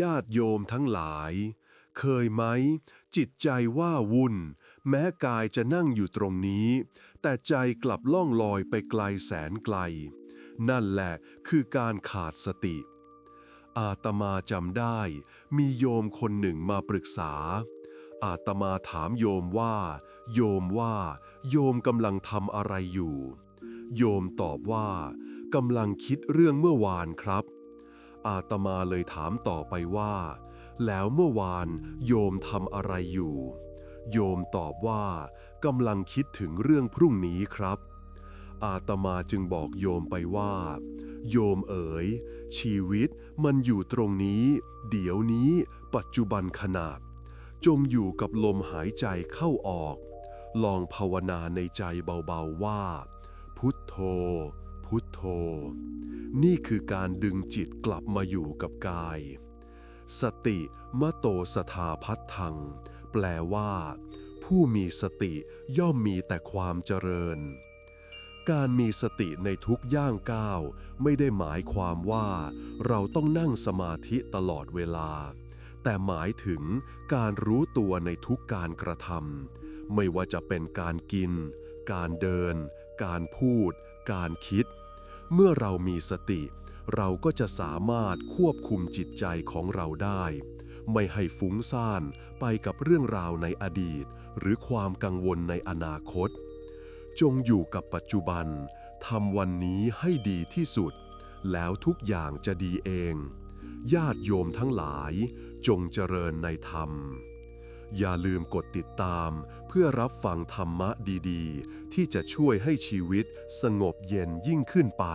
ญาติโยมทั้งหลาย เคยไหม จิตใจว่าวุ่น แม้กายจะนั่งอยู่ตรงนี้ แต่ใจกลับล่องลอยไปไกลแสนไกล นั่นแหละคือการขาดสติ อาตมาจำได้ มีโยมคนหนึ่งมาปรึกษา อาตมาถามโยมว่า โยมว่า โยมกำลังทำอะไรอยู่ โยมตอบว่ากำลังคิดเรื่องเมื่อวานครับ อาตมาเลยถามต่อไปว่า แล้วเมื่อวานโยมทำอะไรอยู่ โยมตอบว่ากำลังคิดถึงเรื่องพรุ่งนี้ครับ อาตมาจึงบอกโยมไปว่า โยมเอ๋ย ชีวิตมันอยู่ตรงนี้ เดี๋ยวนี้ ปัจจุบันขนาด จงอยู่กับลมหายใจเข้าออก ลองภาวนาในใจเบาๆว่า พุทโธ พุทโธ นี่คือการดึงจิตกลับมาอยู่กับกาย สติมโตสถาพัทธัง แปลว่า ผู้มีสติย่อมมีแต่ความเจริญ การมีสติในทุกย่างก้าว ไม่ได้หมายความว่า เราต้องนั่งสมาธิตลอดเวลา แต่หมายถึงการรู้ตัวในทุกการกระทำไม่ว่าจะเป็นการกิน การเดิน การพูด การคิด เมื่อเรามีสติ เราก็จะสามารถควบคุมจิตใจของเราได้ ไม่ให้ฟุ้งซ่านไปกับเรื่องราวในอดีต หรือความกังวลในอนาคต จงอยู่กับปัจจุบันทำวันนี้ให้ดีที่สุด แล้วทุกอย่างจะดีเอง ญาติโยมทั้งหลายจงเจริญในธรรม อย่าลืมกดติดตาม เพื่อรับฟังธรรมะดีๆ ที่จะช่วยให้ชีวิตสงบเย็นยิ่งขึ้นไป